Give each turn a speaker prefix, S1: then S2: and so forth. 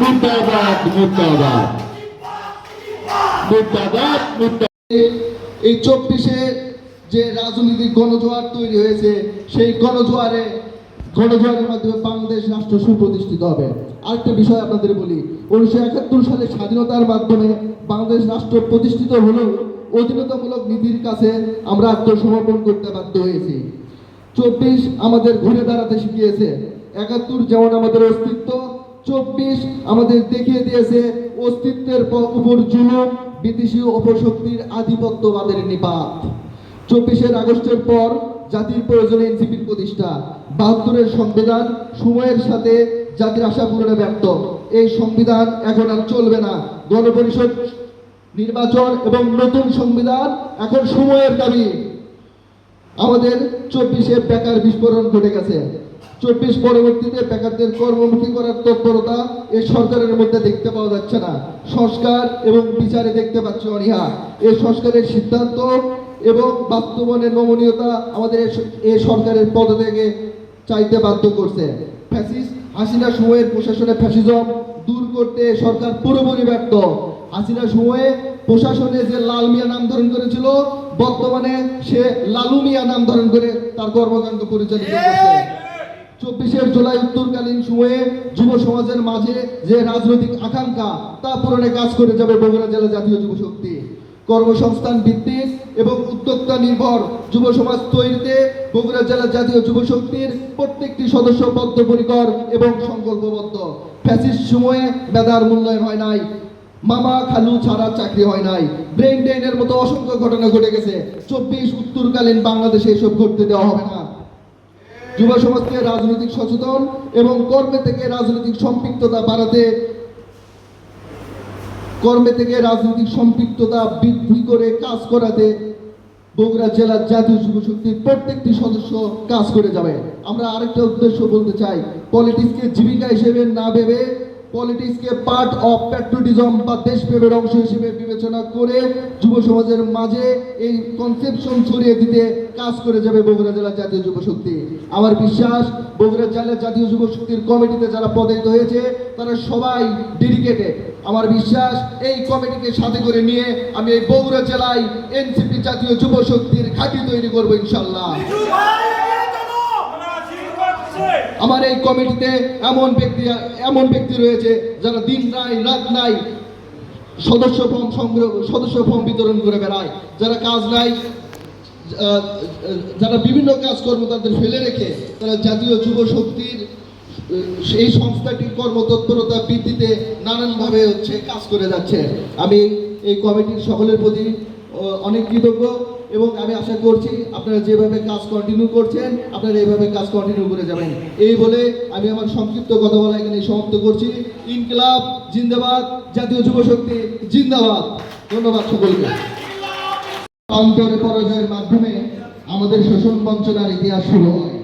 S1: মুর্দাবাদ মুর্দাবাদ। মুর্দাবাদ মুর্দাবাদ।
S2: এই চব্বিশে যে রাজনৈতিক গণজোয়ার তৈরি হয়েছে, সেই গণজোয়ারে, গণজোয়ারের মাধ্যমে বাংলাদেশ রাষ্ট্র সুপ্রতিষ্ঠিত হবে। আরেকটা বিষয় আপনাদের বলি, উনিশশো একাত্তর সালে স্বাধীনতার মাধ্যমে বাংলাদেশ রাষ্ট্র প্রতিষ্ঠিত হলেও অধীনতামূলক নীতির কাছে আমরা আত্মসমর্পণ করতে বাধ্য হয়েছি। চব্বিশ আমাদের ঘুরে দাঁড়াতে শিখিয়েছে। একাত্তর যেমন আমাদের অস্তিত্ব, চব্বিশ আমাদের দেখিয়ে দিয়েছে অস্তিত্বের উপর জুলুম, বিদেশি অপশক্তির আধিপত্যবাদের নিপাত। চব্বিশের আগস্টের পর জাতির প্রয়োজনে এনসিপির প্রতিষ্ঠা। বাহাত্তরের সংবিধান সময়ের সাথে জাতির আশা পূরণে ব্যর্থ। এই সংবিধান এখন আর চলবে না। গণপরিষদ, নির্বাচন এবং নতুন সংবিধান এখন সময়ের দাবি। আমাদের চব্বিশে বেকার বিস্ফোরণ ঘটে গেছে। চব্বিশ পরবর্তীতে বেকারদের কর্মমুখী করার তৎপরতা এই সরকারের মধ্যে দেখতে পাওয়া যাচ্ছে না। সংস্কার এবং বিচারে দেখতে পাচ্ছি অনীহা। এই সংস্কারের সিদ্ধান্ত এবং বাস্তবায়নের নমনীয়তা আমাদের এই সরকারের পদ থেকে চাইতে বাধ্য করছে। ফ্যাসিস হাসিনা সময়ের প্রশাসনে ফ্যাসিজম দূর করতে সরকার পুরোপুরি ব্যর্থ। হাসিনা সময়ে প্রশাসনে যে লাল মিয়া নাম ধারণ করেছিল বর্তমানে সে লালু মিয়া নাম ধারণ করে তার কর্মকাণ্ড পরিচালিত করছে। চব্বিশের জুলাই উত্তরকালীন সময়ে যুব সমাজের মাঝে যে রাজনৈতিক আকাঙ্ক্ষা তা পূরণে কাজ করে যাবে বগুড়া জেলা জাতীয় যুব শক্তি। কর্মসংস্থান ভিত্তিক এবং উদ্যোক্তা নির্ভর যুব সমাজ তৈরিতে বগুড়া জেলা জাতীয় যুব শক্তির প্রত্যেকটি সদস্য বদ্ধপরিকর এবং সংকল্পবদ্ধ। ফ্যাসিস্ট সময়ে মেধার মূল্যায়ন হয় নাই। মামা খালু ছাড়া চাকরি হয় নাই। ব্রেন ড্রেনের মতো অসংখ্য ঘটনা ঘটে গেছে। চব্বিশ উত্তরকালীন বাংলাদেশে এসব ঘটতে দেওয়া হবে না। যুব সমাজকে রাজনৈতিক সচেতন এবং কর্মে থেকে রাজনৈতিক সম্পৃক্ততা বাড়াতে কর্মে থেকে রাজনৈতিক সম্পৃক্ততা বৃদ্ধি করে কাজ করাতে বগুড়া জেলার জাতীয় যুব শক্তির প্রত্যেকটি সদস্য কাজ করে যাবে। আমরা আরেকটা উদ্দেশ্য বলতে চাই, পলিটিক্সকে জীবিকা হিসেবে না ভেবে পলিটিক্সকে পার্ট অফ প্যাট্রিয়টিজম বা দেশপ্রেমের অংশ হিসেবে বিবেচনা করে যুব সমাজের মাঝে এই কনসেপশন ছড়িয়ে দিতে কাজ করে যাবে বগুড়া জেলা জাতীয় যুব শক্তি। আমার বিশ্বাস, বগুড়া জেলা জাতীয় যুব শক্তির কমিটিতে যারা পদায়িত হয়েছে, তারা সবাই ডেডিকেটেড আমার বিশ্বাস, এই কমিটিকে সাথে করে নিয়ে আমি এই বগুড়া জেলায় এনসিপি জাতীয় যুব শক্তির ঘাঁটি তৈরি করব ইনশাল্লাহ। আমার এই কমিটিতে এমন ব্যক্তি এমন ব্যক্তি রয়েছে যারা দিন নাই, রাত নাই সদস্য ফর্ম সংগ্রহ, সদস্য ফর্ম বিতরণ করে বেড়ায়। যারা কাজ নাই যারা বিভিন্ন কাজকর্ম তাদের ফেলে রেখে তারা জাতীয় যুব শক্তির সেই সংস্থাটির কর্মতৎপরতা বৃদ্ধিতে নানানভাবে হচ্ছে কাজ করে যাচ্ছে। আমি এই কমিটির সকলের প্রতি অনেক কৃতজ্ঞ। এবং আমি আশা করছি আপনারা যেভাবে কাজ কন্টিনিউ করছেন, আপনারা এইভাবে কাজ কন্টিনিউ করে যাবেন। এই বলে আমি আমার সংক্ষিপ্ত কথা বলা এখানে সমাপ্ত করছি। ইনকিলাব জিন্দাবাদ, জাতীয় যুব শক্তি জিন্দাবাদ। ধন্যবাদ সকলকে। অন্তরে পরাজয়ের মাধ্যমে আমাদের শোষণ বঞ্চনার ইতিহাস শুরু হয়।